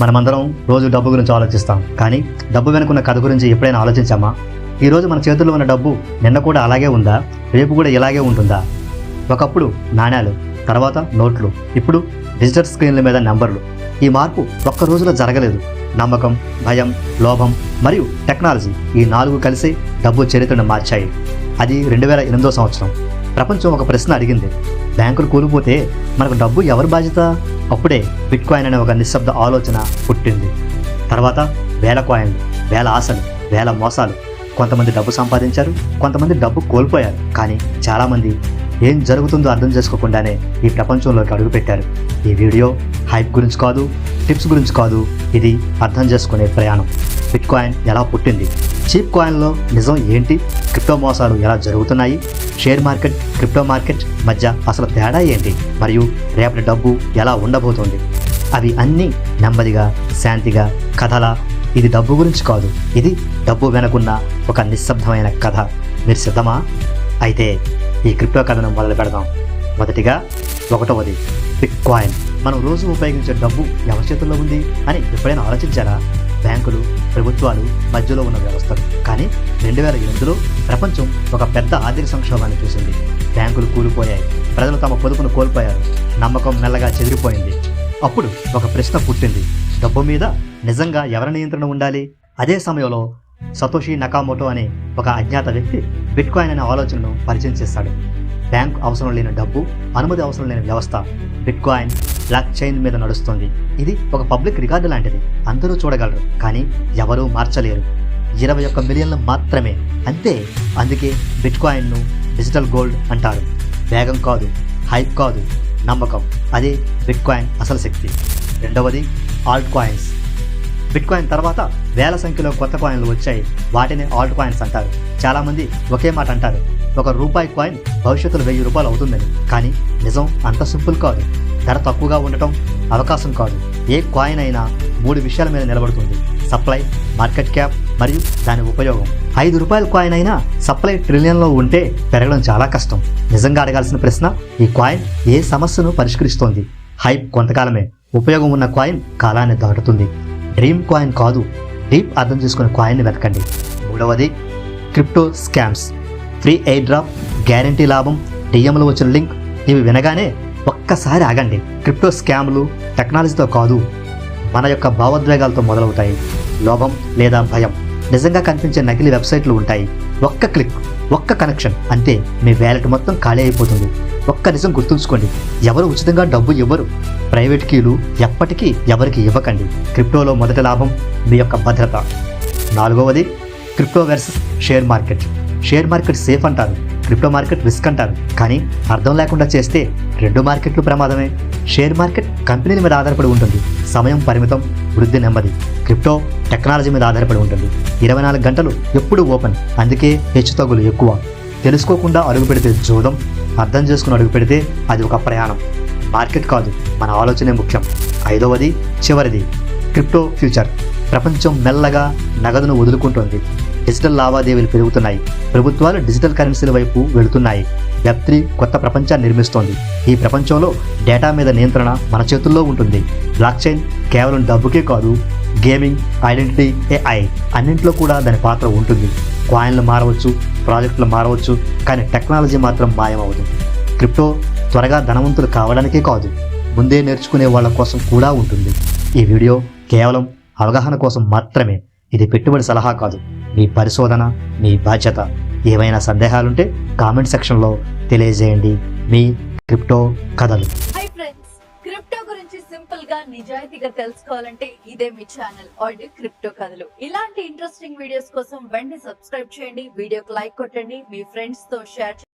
మనమందరం రోజు డబ్బు గురించి ఆలోచిస్తాం. కానీ డబ్బు వెనుకున్న కథ గురించి ఎప్పుడైనా ఆలోచించామా? ఈరోజు మన చేతుల్లో ఉన్న డబ్బు నిన్న కూడా అలాగే ఉందా? రేపు కూడా ఇలాగే ఉంటుందా? ఒకప్పుడు నాణ్యాలు తర్వాత నోట్లు ఇప్పుడు డిజిటల్ స్క్రీన్ల మీద నెంబర్లు. ఈ మార్పు ఒక్క రోజులో జరగలేదు. నమ్మకం భయం లోభం మరియు టెక్నాలజీ ఈ నాలుగు కలిసి డబ్బు చరిత్రను మార్చాయి. అది రెండు వేల ఎనిమిదో సంవత్సరం. ప్రపంచం ఒక ప్రశ్న అడిగింది. బ్యాంకులు కూలిపోతే మనకు డబ్బు ఎవరు బాధ్యత? అప్పుడే బిట్కాయిన్ అనే ఒక నిశ్శబ్ద ఆలోచన పుట్టింది. తర్వాత వేల కాయిన్లు వేల ఆశలు వేల మోసాలు. కొంతమంది డబ్బు సంపాదించారు కొంతమంది డబ్బు కోల్పోయారు. కానీ చాలామంది ఏం జరుగుతుందో అర్థం చేసుకోకుండానే ఈ ప్రపంచంలోకి అడుగుపెట్టారు. ఈ వీడియో హైప్ గురించి కాదు టిప్స్ గురించి కాదు ఇది అర్థం చేసుకునే ప్రయాణం. బిట్కాయిన్ ఎలా పుట్టింది? చీప్ కాయిన్లో నిజం ఏంటి? క్రిప్టో మోసాలు ఎలా జరుగుతున్నాయి? షేర్ మార్కెట్ క్రిప్టో మార్కెట్ మధ్య అసలు తేడా ఏంటి? మరియు రేపటి డబ్బు ఎలా ఉండబోతోంది? అవి అన్నీ నెమ్మదిగా శాంతిగా కథలా ఇది డబ్బు గురించి కాదు. ఇది డబ్బు వెనకున్న ఒక నిశ్శబ్దమైన కథ. మీరు సిద్ధమా? అయితే ఈ క్రిప్టో కథను మొదలు పెడదాం. మొదటిగా ఒకటవది బిట్ కాయిన్ మనం రోజు ఉపయోగించే డబ్బు ఎవరి చేతుల్లో ఉంది అని ఎప్పుడైనా ఆలోచించారా? బ్యాంకులు ప్రభుత్వాలు మధ్యలో ఉన్న వ్యవస్థలు. కానీ రెండు వేల ఎనిమిదిలో ప్రపంచం ఒక పెద్ద ఆర్థిక సంక్షోభాన్ని చూసింది. బ్యాంకులు కూలిపోయాయి. ప్రజలు తమ పొదుపును కోల్పోయారు. నమ్మకం మెల్లగా చెదిరిపోయింది. అప్పుడు ఒక ప్రశ్న పుట్టింది. డబ్బు మీద నిజంగా ఎవరి నియంత్రణ ఉండాలి? అదే సమయంలో సతోషి నకామోటో అనే ఒక అజ్ఞాత వ్యక్తి బిట్ కాయిన్ అనే ఆలోచనను పరిచయం చేస్తాడు. బ్యాంక్ అవసరం లేని డబ్బు అనుమతి అవసరం లేని వ్యవస్థ బిట్ కాయిన్ బ్లాక్ చైన్ మీద నడుస్తుంది. ఇది ఒక పబ్లిక్ రికార్డు లాంటిది. అందరూ చూడగలరు కానీ ఎవరూ మార్చలేరు. ఇరవై ఒక్క మిలియన్లు మాత్రమే. అంతే అందుకే బిట్ కాయిన్ను డిజిటల్ గోల్డ్ అంటారు. వేగం కాదు హైప్ కాదు నమ్మకం. అదే బిట్ కాయిన్ అసలు శక్తి. రెండవది ఆల్ట్ కాయిన్స్ బిట్ కాయిన్ తర్వాత వేల సంఖ్యలో కొత్త కాయిన్లు వచ్చాయి. వాటిని ఆల్ట్ కాయిన్స్ అంటారు. చాలామంది ఒకే మాట అంటారు. ఒక రూపాయి కాయిన్ భవిష్యత్తులో వెయ్యి రూపాయలు అవుతుందని. కానీ నిజం అంత సింపుల్ కాదు. ధర తక్కువగా ఉండటం అవకాశం కాదు. ఏ కాయిన్ అయినా మూడు విషయాల మీద నిలబడుతుంది. సప్లై మార్కెట్ క్యాప్ మరియు దాని ఉపయోగం. ఐదు రూపాయల కాయిన్ అయినా సప్లై ట్రిలియన్లో ఉంటే పెరగడం చాలా కష్టం. నిజంగా అడగాల్సిన ప్రశ్న ఈ కాయిన్ ఏ సమస్యను పరిష్కరిస్తోంది? హైప్ కొంతకాలమే. ఉపయోగం ఉన్న కాయిన్ కాలాన్ని దాటుతుంది. డ్రీమ్ కాయిన్ కాదు డీప్ అర్థం చేసుకునే కాయిన్ని వెతకండి. మూడవది crypto scams. Free airdrop guarantee లాభం డిఎంలో వచ్చిన లింక్ ఇవి వినగానే ఒక్కసారి ఆగండి. క్రిప్టో స్కామ్లు టెక్నాలజీతో కాదు మన యొక్క భావోద్వేగాలతో మొదలవుతాయి. లోభం లేదా భయం నిజంగా కనిపించే నకిలీ వెబ్సైట్లు ఉంటాయి. ఒక్క క్లిక్ ఒక్క కనెక్షన్ అంతే. మీ వ్యాలెట్ మొత్తం ఖాళీ అయిపోతుంది. ఒక్క నిజం గుర్తుంచుకోండి. ఎవరు ఉచితంగా డబ్బు ఇవ్వరు. ప్రైవేట్ కీలు ఎప్పటికీ ఎవరికి ఇవ్వకండి. క్రిప్టోలో మొదటి లాభం మీ యొక్క భద్రత. నాలుగవది crypto versus share market. Share market safe అంటారు. క్రిప్టో మార్కెట్ రిస్క్ అంటారు. కానీ అర్థం లేకుండా చేస్తే రెండు మార్కెట్లు ప్రమాదమే. షేర్ మార్కెట్ కంపెనీల మీద ఆధారపడి ఉంటుంది. సమయం పరిమితం వృద్ధి నెమ్మది. క్రిప్టో టెక్నాలజీ మీద ఆధారపడి ఉంటుంది. ఇరవై నాలుగు గంటలు ఎప్పుడు ఓపెన్. అందుకే హెచ్చుతగ్గులు ఎక్కువ. తెలుసుకోకుండా అడుగు పెడితే అర్థం చేసుకుని అడుగు పెడితే అది ఒక ప్రయాణం. మార్కెట్ కాదు మన ఆలోచనే ముఖ్యం. ఐదవది చివరిది క్రిప్టో ఫ్యూచర్. ప్రపంచం మెల్లగా నగదును వదులుకుంటోంది. డిజిటల్ లావాదేవీలు పెరుగుతున్నాయి. ప్రభుత్వాలు డిజిటల్ కరెన్సీల వైపు వెళుతున్నాయి. వెబ్ త్రీ కొత్త ప్రపంచాన్ని నిర్మిస్తోంది. ఈ ప్రపంచంలో డేటా మీద నియంత్రణ మన చేతుల్లో ఉంటుంది. బ్లాక్ చైన్ కేవలం డబ్బుకే కాదు గేమింగ్ ఐడెంటిటీ ఏఐ అన్నింటిలో కూడా దాని పాత్ర ఉంటుంది. కాయిన్లు మారవచ్చు ప్రాజెక్టులు మారవచ్చు కానీ టెక్నాలజీ మాత్రం మాయమవదు క్రిప్టో త్వరగా ధనవంతులు కావడానికే కాదు ముందే నేర్చుకునే వాళ్ళ కోసం కూడా ఉంటుంది. ఈ వీడియో కేవలం అవగాహన కోసం మాత్రమే. ఇది పెట్టుబడి సలహా కాదు. మీ పరిశోధన మీ బాధ్యత. ఏవైనా సందేహాలుంటే కామెంట్ సెక్షన్లో తెలియజేయండి మీ క్రిప్టో కథలు. గురించి సింపుల్గా నిజాయితీగా తెలుసుకోవాలంటే ఇదే మీ ఛానల్ ఆడియో క్రిప్టో కథలు. ఇలాంటి ఇంట్రెస్టింగ్ వీడియోస్ కోసం వెంటనే సబ్స్క్రైబ్ చేయండి వీడియోకి లైక్ కొట్టండి మీ ఫ్రెండ్స్తో షేర్